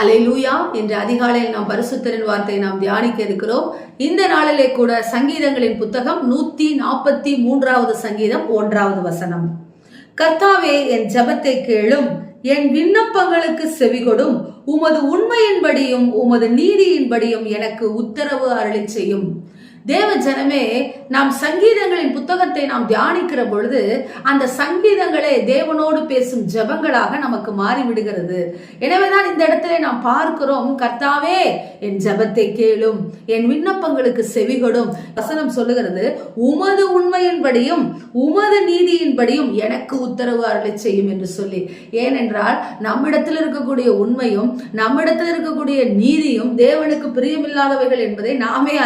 அலை லூயா என்ற அதிகாலையில் நாம் பரிசுத்தரின் வார்த்தையை நாம் தியானிக்க இருக்கிறோம் இந்த நாளிலே கூட சங்கீதங்களின் புத்தகம் நூத்தி நாற்பத்தி மூன்றாவது சங்கீதம் ஒன்றாவது வசனம். கர்த்தாவே என் ஜெபத்தை கேளும். என் விண்ணப்பங்களுக்கு செவிகொடும். உமது உண்மையின்படியும் உமது நீதியின்படியும் எனக்கு உத்தரவு அருளி செய்யும். தேவ ஜனமே நாம் சங்கீதங்களின் புத்தகத்தை நாம் தியானிக்கிற பொழுது அந்த சங்கீதங்களே தேவனோடு பேசும் ஜெபங்களாக நமக்கு மாறிவிடுகிறது. எனவேதான் இந்த இடத்துல நாம் பார்க்கிறோம் கர்த்தாவே என் ஜெபத்தை கேளும் என் விண்ணப்பங்களுக்கு செவிகொடும். வசனம் சொல்லுகிறது உமது உண்மையின்படியும் உமது நீதியின்படியும் எனக்கு உத்தரவு அருளை செய்யும் என்று சொல்லி. ஏனென்றால் நம்மிடத்தில் இருக்கக்கூடிய உண்மையும் நம்மிடத்தில் இருக்கக்கூடிய நீதியும் தேவனுக்கு பிரியமில்லாதவைகள் என்பதை நாமே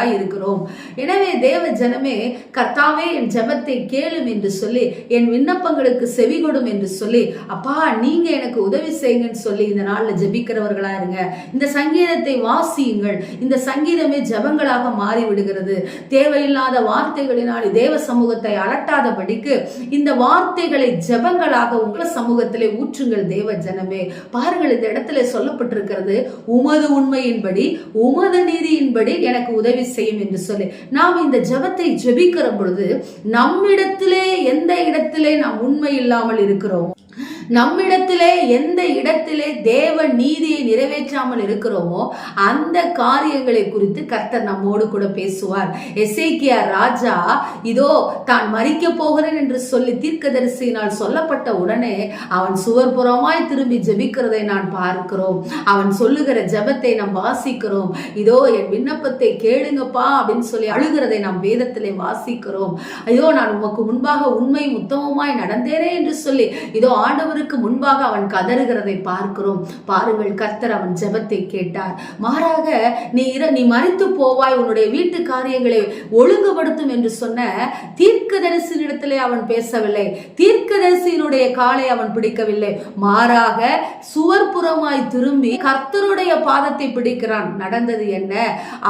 அறிந்திருக்கிறவர்களாய் இருக்கிறோம். எனவே தேவ ஜனமே கர்த்தாவே என் ஜெபத்தை கேளும் என்று சொல்லி என் விண்ணப்பங்களுக்கு செவிகொடும் என்று சொல்லி அப்பா நீங்க எனக்கு உதவி செய்யுங்கன்னு சொல்லி இந்த நாள்ல ஜெபிக்கிறவர்களா இருங்க. இந்த சங்கீதத்தை வாசியுங்கள். இந்த சங்கீதமே ஜெபங்களாக மாறிவிடுகிறது. தேவையில்லாத வார்த்தைகளினால் தேவ சமூகத்தை அலட்டாதபடிக்கு இந்த வார்த்தைகளை ஜெபங்களாக உங்கள் சமூகத்திலே ஊற்றுங்கள் தேவ ஜனமே. பாருங்கள் இந்த இடத்துல சொல்லப்பட்டிருக்கிறது உமது உண்மையின்படி உமது நீதியின்படி எனக்கு உதவி செய்யும் என்று சொல்லி. நாம் இந்த ஜெபத்தை ஜெபிக்கிற பொழுது நம்மிடத்திலே எந்த இடத்திலே நாம் உண்மை இல்லாமல் இருக்கிறோம் நம்மிடத்திலே எந்த இடத்திலே தேவ நீதியை நிறைவேற்றாமல் இருக்கிறோமோ அந்த காரியங்களை குறித்து கர்த்தர் நம்மோடு கூட பேசுவார். எசேக்கியா ராஜா இதோ தான் மறிக்க போகிறேன் என்று சொல்லி தீர்க்கதரிசியினால் சொல்லப்பட்ட உடனே அவன் சுவர் புறமாய் திரும்பி ஜெபிக்கிறதை நான் பார்க்கிறோம். அவன் சொல்லுகிற ஜெபத்தை நாம் வாசிக்கிறோம். இதோ என் விண்ணப்பத்தை கேளுங்கப்பா அப்படின்னு சொல்லி அழுகிறதை நாம் வேதத்திலே வாசிக்கிறோம். ஐயோ நான் உமக்கு முன்பாக உண்மை உத்தமமாய் நடந்தேனே என்று சொல்லி இதோ ஆண்டவர் ஆண்டவருக்கு முன்பாக அவன் கதறுகிறதை பார்க்கிறோம். பாருங்கள் கர்த்தர் அவன் ஜெபத்தை கேட்டார். மாறாக நீ இர நீ மறித்து போவாய் உன்னுடைய வீட்டு காரியங்களை ஒழுங்குபடுத்தும் என்று சொன்ன தீர்க்கதரிசனிடத்திலே அவன் பேசவில்லை. தீர்க்க தீர்க்கதரிசியினுடைய காலை அவன் பிடிக்கவில்லை. மாறாக சுவர்புறமாய் திரும்பி கர்த்தருடைய பாதத்தை பிடிக்கிறான். நடந்தது என்ன?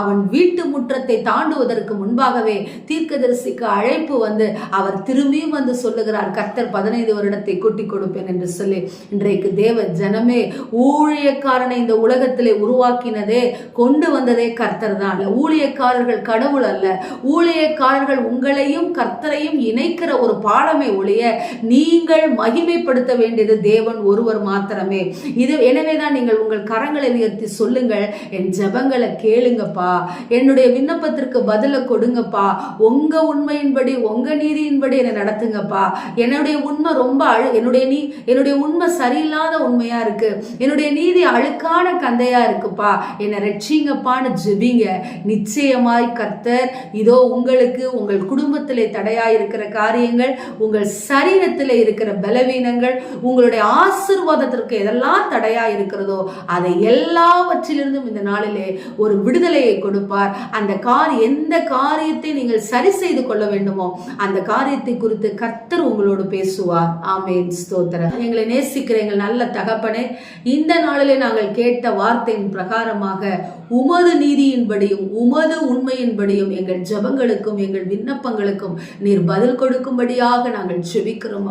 அவன் வீட்டு முற்றத்தை தாண்டுவதற்கு முன்பாகவே தீர்க்கதரிசிக்கு அழைப்பு வந்து அவர் திரும்பியும் வந்து சொல்லுகிறார் கர்த்தர் பதினைந்து வருடத்தை கூட்டிக் கொடுப்பேன் என்று சொல்லி. இன்றைக்கு தேவ ஜனமே ஊழியக்காரனை இந்த உலகத்திலே உருவாக்கினதே கொண்டு வந்ததே கர்த்தர் தான். ஊழியக்காரர்கள் கடவுள் அல்ல. ஊழியக்காரர்கள் உங்களையும் கர்த்தரையும் இணைக்கிற ஒரு பாலமே ஒழிய நீங்கள் மகிமைப்படுத்த வேண்டியது தேவன் ஒருவர் மாத்திரமே. இது எனவே தான் நீங்கள் உங்கள் கரங்களை உயர்த்தி சொல்லுங்கள் என் ஜெபங்களை கேளுங்கப்பா. என்னுடைய விண்ணப்பத்திற்கு பதிலை கொடுங்கப்பா. உங்க உண்மையின்படி உங்க நீதியின்படி என்னை நடத்துங்கப்பா. என்னுடைய உண்மை ரொம்ப அழு என்னுடைய நீ என்னுடைய உண்மை சரியில்லாத உண்மையா இருக்கு. என்னுடைய நீதி அழுக்கான கந்தையா இருக்குப்பா. என்னை ரட்சிங்கப்பான்னு ஜெபிங்க. நிச்சயமாய் கர்த்தர் இதோ உங்களுக்கு உங்கள் குடும்பத்திலே தடையாய் இருக்கிற காரியங்கள் உங்கள் சரீரத்திலே இருக்கிற பலவீனங்கள் உங்களுடைய ஆசிர்வாதத்திற்கு எதெல்லாம் தடையா இருக்கிறதோ அதை எல்லாவற்றிலிருந்தும் இந்த நாளிலே ஒரு விடுதலையை கொடுப்பார். அந்த கார் எந்த காரியத்தை நீங்கள் சரி செய்து கொள்ள வேண்டுமோ அந்த காரியத்தை குறித்து கர்த்தர் உங்களோடு பேசுவார். ஆமேன். ஸ்தோத்திர எங்களை நேசிக்கிற எங்கள் நல்ல தகப்பனே இந்த நாளிலே நாங்கள் கேட்ட வார்த்தையின் பிரகாரமாக உமது நீதியின்படியும் உமது உண்மையின்படியும் எங்கள் ஜெபங்களுக்கும் எங்கள் விண்ணப்பங்களுக்கும் நீர் பதில் கொடுக்கும்படியாக நாங்கள்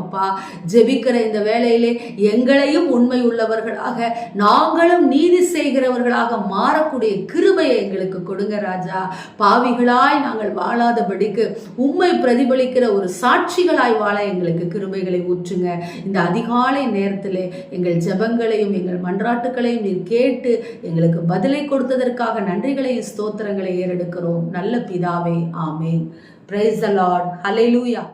அப்பா ஜெபிக்கிற இந்த வேலையிலே எங்களையும் உண்மை உள்ளவர்களாக நாங்களும் நீதி செய்கிறவர்களாக மாறக்கூடிய கிருபையை எங்களுக்கு கொடுங்க ராஜா. பாவிகளாய் நாங்கள் வாழாதபடிக்கு உண்மை பிரதிபலிக்கிற ஒரு சாட்சிகளாய் வாழ எங்களுக்கு கிருபைகளை ஊற்றுங்க. இந்த அதிகாலை நேரத்தில் எங்கள் ஜெபங்களையும் எங்கள் மன்றாட்டுகளையும் நீர் கேட்டு எங்களுக்கு பதிலை கொடுத்ததற்காக நன்றிகளையும் ஸ்தோத்திரங்களை ஏறெடுக்கிறோம். நல்ல பிதாவே ஆமே பிரைஸ் த லார்ட் ஹalleluya